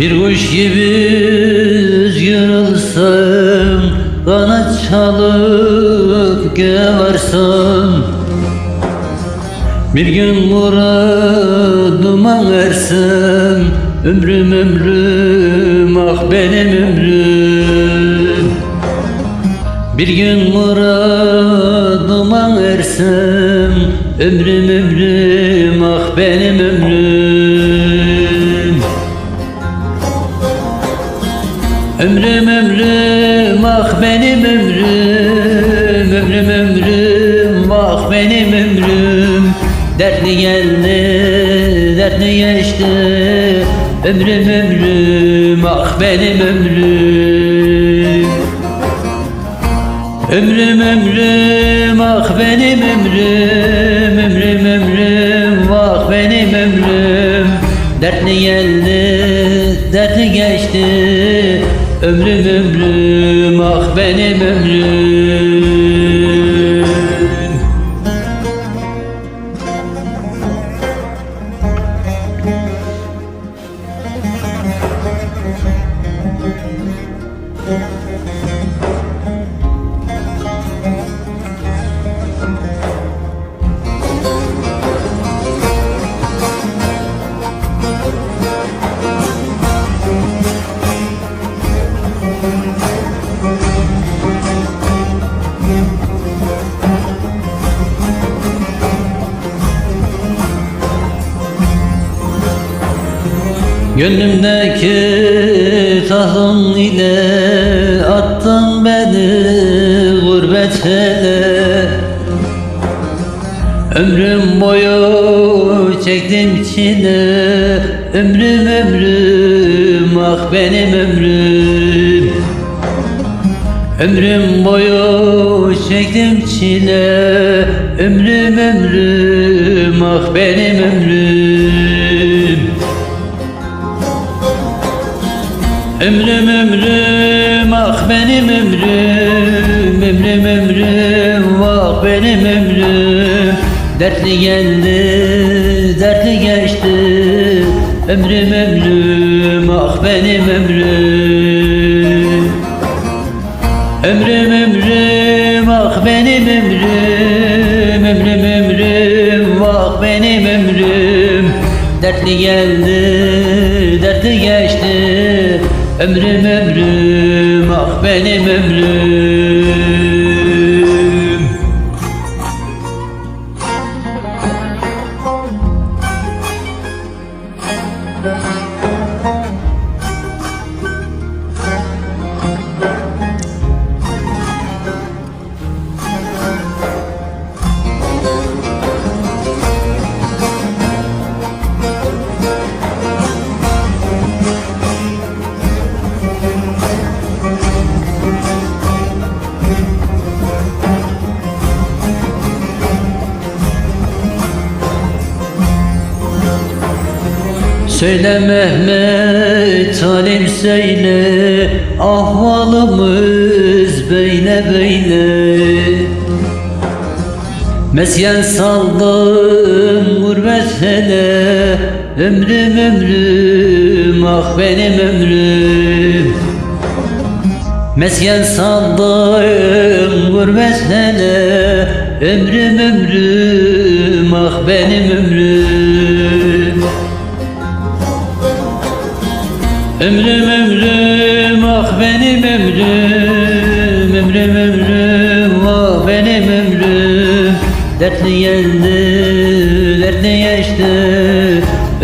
Bir kuş gibi olsam Kanat çalıp göğe varsam Bir gün muradıma ersem Ömrüm ömrüm ah benim ömrüm. Bir gün muradıma ersem Ömrüm ömrüm ah benim ömrüm Ömrüm ömrüm ah benim ömrüm. Ömrüm ömrüm ah benim ömrüm. Dertli geldi dertli geçti? Ömrüm ömrüm ah benim ömrüm. Ömrüm ömrüm ah benim ömrüm. Ömrüm ömrüm ah benim ömrüm. Dertli geldi dertli geçti Ömrüm ömrüm ah benim ömrüm Gönlümdeki tahtın ile attın beni gurbete. Ömrüm boyu çektim çile Ömrüm ömrüm ah benim ömrüm. Ömrüm boyu çektim çile Ömrüm ömrüm ah benim ömrüm benim ömrüm. Dertli geldi dertli geçti. Ömrüm ömrüm ah benim ömrüm. Ömrüm ömrüm ah benim ömrüm. Ömrüm ömrüm ah benim ömrüm. Dertli geldi dertli geçti. Ömrüm ömrüm ah benim ömrüm Söyle Mehmet Halim söyle. Ahvalımız böyle böyle. Mesken saldım gurbet hele. Ömrüm ömrüm ah benim ömrüm. Mesken saldım gurbet hele. Ömrüm ömrüm ah benim ömrüm Ömrüm ömrüm ah benim ömrüm. Ömrüm ömrüm ah benim ömrüm. Dertli geldi dertli geçti.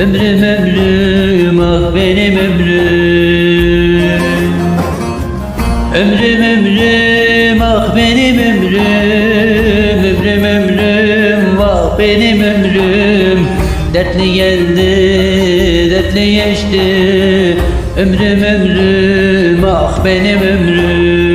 Ömrüm ömrüm ah benim ömrüm. Ömrüm ömrüm ah benim ömrüm. Ömrüm ömrüm ah benim ömrüm. Dertli geldi dertli geçti Ömrüm ömrüm ah benim ömrüm